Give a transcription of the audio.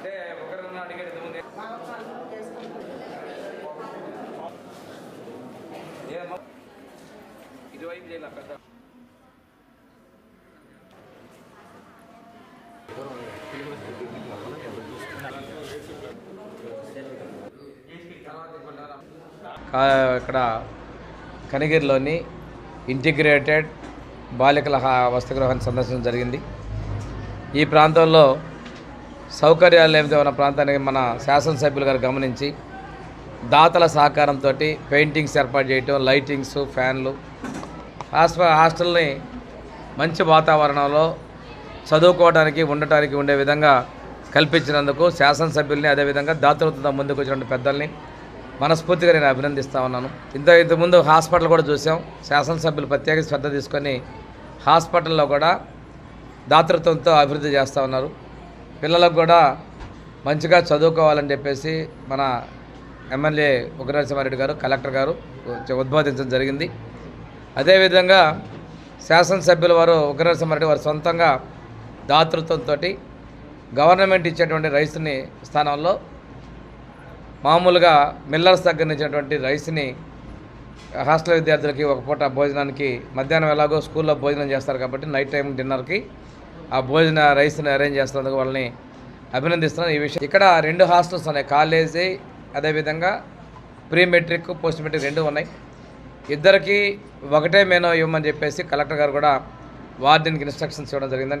అంటే ఒకరన్నా అడిగేది ముందే ఏమమ్మా ఇటువైపు చేయాలి పెద్ద ఇక్కడ కనిగిరిలోని ఇంటిగ్రేటెడ్ బాలికల హా- వసతిగృహాన్ని సందర్శించడం జరిగింది. ఈ ప్రాంతంలో సౌకర్యాలు ఏమిటో ఉన్న ప్రాంతానికి మన శాసనసభ్యులు గారు గమనించి దాతల సహకారంతో పెయింటింగ్స్ ఏర్పాటు చేయటం లైటింగ్స్ ఫ్యాన్లు. హాస్ప హాస్టల్ని మంచి వాతావరణంలో చదువుకోవడానికి ఉండటానికి ఉండే విధంగా కల్పించినందుకు శాసనసభ్యుల్ని అదేవిధంగా దాతృత్వంతో ముందుకు వచ్చిన పెద్దల్ని మనస్ఫూర్తిగా నేను అభినందిస్తా ఉన్నాను. ఇంత ఇంతకుముందు హాస్పిటల్ కూడా చూసాం. శాసనసభ్యులు ప్రత్యేక శ్రద్ధ తీసుకొని హాస్పిటల్లో కూడా దాతృత్వంతో అభివృద్ధి చేస్తూ ఉన్నారు. పిల్లలకు కూడా మంచిగా చదువుకోవాలని చెప్పేసి మన ఎమ్మెల్యే ఉగ్రనరసింహారెడ్డి గారు కలెక్టర్ గారు ఉద్బోధించడం జరిగింది. అదేవిధంగా శాసనసభ్యుల వారు ఉగ్రనరసింహారెడ్డి వారు సొంతంగా దాతృత్వంతో గవర్నమెంట్ ఇచ్చేటువంటి రైస్ని స్థానంలో మామూలుగా మిల్లర్స్ దగ్గర నుంచి రైస్ని హాస్టల్ విద్యార్థులకి ఒక పూట భోజనానికి మధ్యాహ్నం ఎలాగో స్కూల్లో భోజనం చేస్తారు కాబట్టి నైట్ టైం డిన్నర్కి ఆ భోజన రైస్ని అరేంజ్ చేస్తున్నందుకు వాళ్ళని అభినందిస్తున్నాను. ఈ విషయం ఇక్కడ రెండు హాస్టల్స్ ఉన్నాయి. కాలేజీ అదేవిధంగా ప్రీ మెట్రిక్ పోస్ట్ మెట్రిక్ రెండు ఉన్నాయి. ఇద్దరికి ఒకటే మేనో ఇవ్వమని చెప్పేసి కలెక్టర్ గారు కూడా వార్డెన్కి ఇన్స్ట్రక్షన్స్ ఇవ్వడం జరిగింది